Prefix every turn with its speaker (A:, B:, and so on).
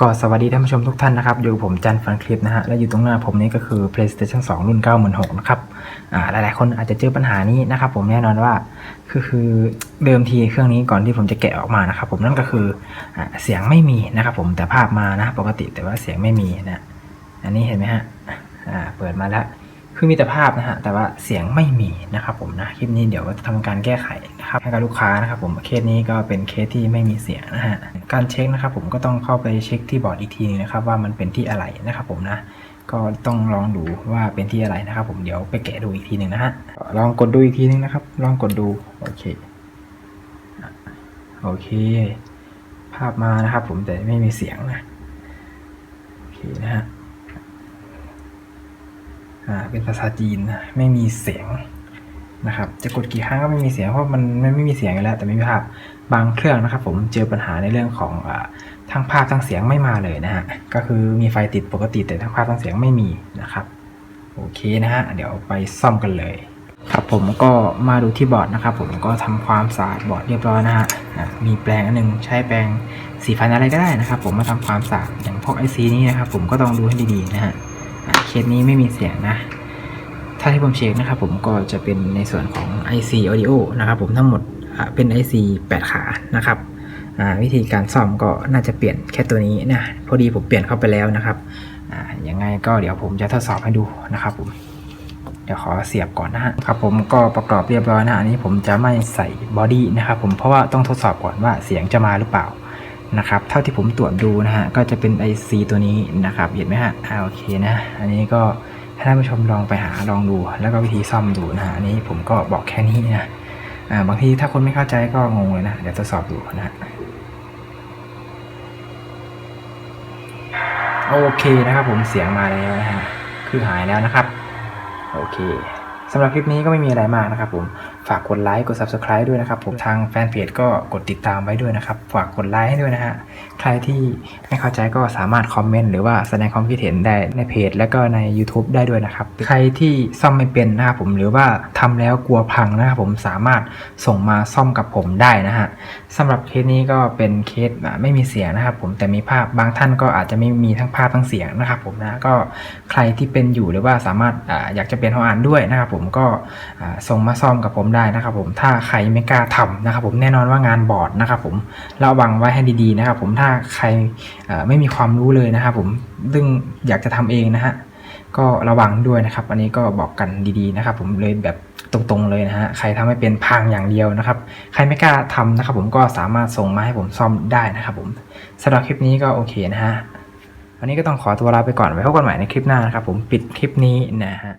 A: ก็สวัสดีท่านผู้ชมทุกท่านนะครับ อยู่ผมจันฟันคลิปนะฮะ และอยู่ตรงหน้าผมนี้ก็คือ PlayStation 2 รุ่น 9 6 0 0นะครับ อ่า หลายๆ คนอาจจะเจอปัญหานี้นะครับผมแน่นอนว่า คือคือเดิมทีเครื่องนี้ก่อนที่ผมจะแกะออกมานะครับผมนั่นก็คืออ่าเสียงไม่มีนะครับผมแต่ภาพมานะปกติแต่ว่าเสียงไม่มีนะ อันนี้เห็นไหมฮะ อ่า เปิดมาแล้ว คือมีแต่ภาพนะฮะแต่ว่าเสียงไม่มีนะครับผมนะคลิปนี้เดี๋ยวจะทำการแก้ไขนะครับให้กับลูกค้านะครับผมเคสนี้ก็เป็นเคสที่ไม่มีเสียงนะฮะการเช็คนะครับผมก็ต้องเข้าไปเช็คที่บอร์ดอีกทีนึงนะครับว่ามันเป็นที่อะไรนะครับผมนะก็ต้องลองดูว่าเป็นที่อะไรนะครับ ผมเดี๋ยวไปแกะดูอีกทีหนึ่งนะฮะลองกดดูอีกทีนึงนะครับ ลองกดดูโอเคโอเค ภาพมานะครับ ผมแต่ไม่มีเสียงนะโอเคนะฮะ อ่าเป็นภาษาจีนไม่มีเสียงนะครับจะกดกี่ครั้งก็ไม่มีเสียงเพราะมันมันไม่มีเสียงอยู่แล้วแต่ไม่มีภาพบางเครื่องนะครับ ผมเจอปัญหาในเรื่องของอทั้งภาพทั้งเสียงไม่มาเลยนะฮะก็คือมีไฟติดปกติแต่ทั้งภาพทั้งเสียงไม่มีนะครับโอเคนะฮะเดี๋ยวไปซ่อมกันเลย ครับผมก็มาดูที่บอร์ดนะครับ ผมก็ทำความสะอาดบอร์ดเรียบร้อยนะฮะมีแปรงอันนึงใช้แปรงสีฟันอะไรก็ได้นะครับ ผมมาทำความสะอาดอย่างพวกไอซีนี้นะครับผมก็ต้องดูให้ดีๆนะฮะ เคสนี้ไม่มีเสียงนะ ถ้าที่ผมเช็คนะครับผมก็จะเป็นในส่วนของ IC Audio นะครับผมทั้งหมดเป็น IC 8 ขานะครับวิธีการซ่อมก็น่าจะเปลี่ยนแค่ตัวนี้นะพอดีผมเปลี่ยนเข้าไปแล้วนะครับอ่ายังไงก็เดี๋ยวผมจะทดสอบให้ดูนะครับผมเดี๋ยวขอเสียบก่อนนะฮะครับผมก็ประกอบเรียบร้อยนะอันนี้ผมจะไม่ใส่บอดี้นะครับผมเพราะว่าต้องทดสอบก่อนว่าเสียงจะมาหรือเปล่า นะครับเท่าที่ผมตรวจดูนะฮะก็จะเป็น IC ตัวนี้นะครับเห็นไหมฮะอ่าโอเคนะอันนี้ก็ให้ท่านผู้ชมลองไปหาลองดู แล้วก็วิธีซ่อมดูนะฮะอันนี้ผมก็บอกแค่นี้นะอ่าบางทีถ้าคนไม่เข้าใจก็งงเลยนะเดี๋ยวทดสอบดูนะฮะโอเคนะครับผมเสียงมาแล้วนะฮะคือหายแล้วนะครับ โอเคสำหรับคลิปนี้ก็ไม่มีอะไรมากนะครับผม ฝากกดไลค์กด Subscribe ด้วยนะครับผมทางแฟนเพจก็กดติดตามไว้ด้วยนะครับ ฝากกดไลค์ให้ด้วยนะฮะใครที่ไม่เข้าใจก็สามารถคอมเมนต์หรือว่าแสดงความคิดเห็นได้ในเพจ แล้วก็ใน YouTube ได้ด้วยนะครับ ใครที่ซ่อมไม่เป็นนะครับผมหรือว่าทำแล้วกลัวพังนะครับผมสามารถส่งมาซ่อมกับผมได้นะฮะสำหรับเคสนี้ก็เป็นเคสอะไม่มีเสียงนะครับผมแต่มีภาพบางท่านก็อาจจะไม่มีทั้งภาพทั้งเสียงนะครับผมนะก็ใครที่เป็นอยู่หรือว่าสามารถอาอยากจะเปลี่ยนห้องอ่านด้วยนะครับผมก็อ่าส่งมาซ่อมกับผมได้นะครับผมถ้าใครไม่กล้าทำนะครับผมแน่นอนว่างานบอร์ดนะครับผมระวังไว้ให้ดีๆนะครับผมถ้าใครไม่มีความรู้เลยนะครับผมซึ่งอยากจะทำเองนะฮะก็ระวังด้วยนะครับ อันนี้ก็บอกกันดีๆนะครับ ผมเลยแบบตรงๆเลยนะฮะใครทำให้เป็นพังอย่างเดียวนะครับ ใครไม่กล้าทำนะครับ ผมก็สามารถส่งมาให้ผมซ่อมได้นะครับ ผมสำหรับคลิปนี้ก็โอเคนะฮะวันนี้ก็ต้องขอตัวลาไปก่อนไว้พบกันใหม่ในคลิปหน้านะครับ ผมปิดคลิปนี้นะฮะ